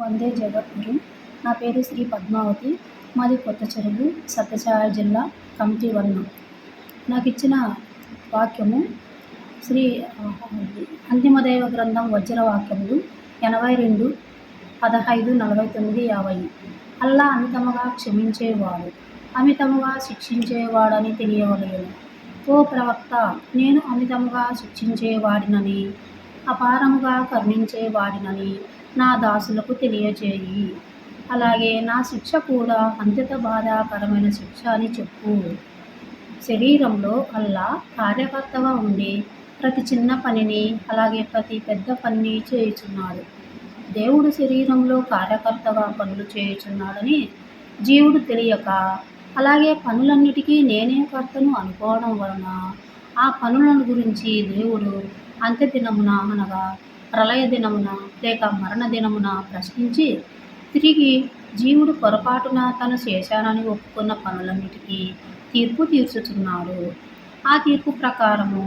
వందే జగద్గురు. నా పేరు శ్రీ పద్మావతి. మాది కొత్త చెరువు సత్యసాయ జిల్లా కమిటీ వర్ణం నాకు ఇచ్చిన వాక్యము శ్రీ అంతిమదైవ గ్రంథం వజ్ర వాక్యములు ఎనభై రెండు పదహైదు నలభై తొమ్మిది యాభై. అల్లా అమితముగా క్షమించేవాడు అమితముగా శిక్షించేవాడని తెలియవలేను. ఓ ప్రవక్త నేను అమితముగా శిక్షించేవాడినని అపారముగా కరుణించేవాడినని నా దాసులకు తెలియజేయి. అలాగే నా శిక్ష కూడా అంత్యత బాధాకరమైన శిక్ష అని చెప్పు. శరీరంలో అల్లా కార్యకర్తగా ఉండి ప్రతి చిన్న పనిని అలాగే ప్రతి పెద్ద పనిని చేయుచున్నాడు. దేవుడు శరీరంలో కార్యకర్తగా పనులు చేయుచున్నాడని జీవుడు తెలియక అలాగే పనులన్నిటికీ నేనే కర్తను అనుకోవడం వలన ఆ పనులను గురించి దేవుడు అంత్యదినమున అనగా ప్రళయ దినమున లేక మరణ దినమున ప్రశ్నించి తిరిగి జీవుడు పొరపాటున తను చేశానని ఒప్పుకున్న పనులన్నిటికీ తీర్పు తీర్చుచున్నాడు. ఆ తీర్పు ప్రకారము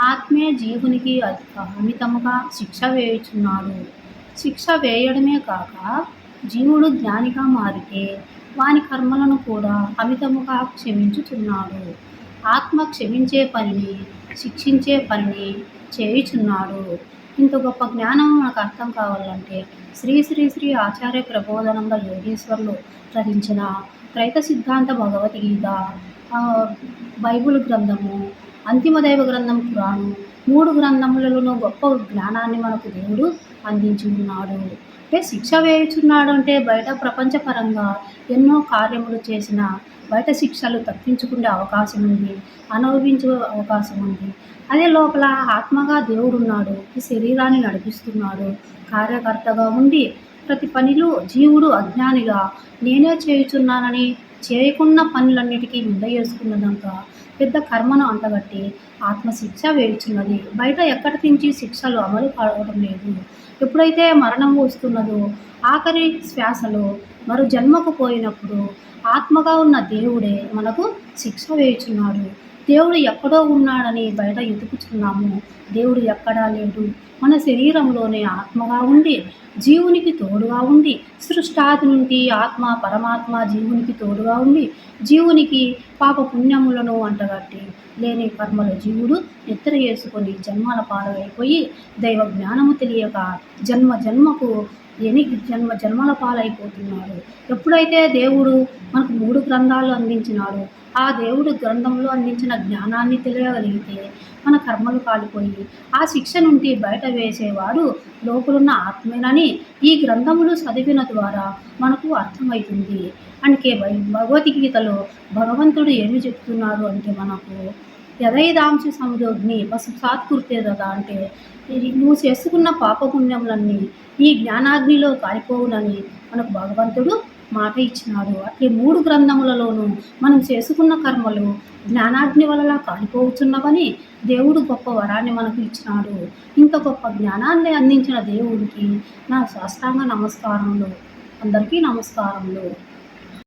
ఆత్మే జీవునికి అతి అమితముగా శిక్ష వేయుచున్నాడు. శిక్ష వేయడమే కాక జీవుడు జ్ఞానిగా మారితే వాని కర్మలను కూడా అమితముగా క్షమించుచున్నాడు. ఆత్మ క్షమించే పనిని శిక్షించే పనిని చేయుచున్నాడు. ఇంత గొప్ప జ్ఞానం మనకు అర్థం కావాలంటే శ్రీ శ్రీ శ్రీ ఆచార్య ప్రబోధనంగా యోగేశ్వర్లు రచించిన త్రైత సిద్ధాంత భగవద్గీత బైబుల్ బైబిల్ గ్రంథము అంతిమదైవ గ్రంథం పురాణం మూడు గ్రంథములలోనూ గొప్ప జ్ఞానాన్ని మనకు దేవుడు అందించి ఉన్నాడు. అంటే శిక్ష వేయుచున్నాడు అంటే బయట ప్రపంచపరంగా ఎన్నో కార్యములు చేసిన బయట శిక్షలు తప్పించుకునే అవకాశం ఉంది అనుభవించే అవకాశం ఉంది. అదే లోపల ఆత్మగా దేవుడు ఉన్నాడు ఈ శరీరాన్ని నడిపిస్తున్నాడు. కార్యకర్తగా ఉండి ప్రతి పనిలో జీవుడు అజ్ఞానిగా నేనే చేయుచున్నానని చేయకున్న పనులన్నిటికీ నింద చేసుకున్నదంతా పెద్ద కర్మను అంటగట్టి ఆత్మశిక్ష వేయుచున్నది బయట ఎక్కడి నుంచి శిక్షలు అమలు కావడం లేదు. ఎప్పుడైతే మరణం వస్తున్నదో ఆఖరి శ్వాసలో మరో జన్మకు పోయినప్పుడు ఆత్మగా ఉన్న దేవుడే మనకు శిక్ష వేయుచున్నాడు దేవుడు ఎక్కడో ఉన్నాడని బయట ఎతుకుచున్నాము దేవుడు ఎక్కడా లేడు. మన శరీరంలోనే ఆత్మగా ఉండి జీవునికి తోడుగా ఉండి సృష్టాది నుండి ఆత్మ పరమాత్మ జీవునికి తోడుగా ఉండి జీవునికి పాప పుణ్యములను అంటగట్టి లేని కర్మల జీవుడు నిద్ర చేసుకొని జన్మల పాలైపోయి దైవ జ్ఞానము తెలియక జన్మ జన్మకు ఎనికి జన్మ జన్మల పాలైపోతున్నాడు. ఎప్పుడైతే దేవుడు మనకు మూడు గ్రంథాలు అందించినాడు ఆ దేవుడు గ్రంథంలో అందించిన జ్ఞానాన్ని తెలియగలిగితే మన కర్మలు కాలిపోయి ఆ శిక్ష నుండి బయట వేసేవాడు లోపలున్న ఆత్మేనని ఈ గ్రంథములు చదివిన ద్వారా మనకు అర్థమవుతుంది అందుకే భగవద్గీతలో భగవంతుడు ఏమి చెప్తున్నాడు అంటే మనకు యథైదాంశ సంయోగ్ని పసు సాత్కృతే కదా అంటే నువ్వు చేసుకున్న పాపపుణ్యములన్నీ ఈ జ్ఞానాగ్నిలో కాలిపోవునని మనకు భగవంతుడు మాట ఇచ్చినాడు. అట్లే మూడు గ్రంథములలోనూ మనం చేసుకున్న కర్మలు జ్ఞానాగ్ని వలన కాలిపోవుచున్నవని దేవుడు గొప్ప వరాన్ని మనకు ఇచ్చినాడు. ఇంత గొప్ప జ్ఞానాన్ని అందించిన దేవుడికి నా సాష్టాంగ నమస్కారములు. అందరికీ నమస్కారములు.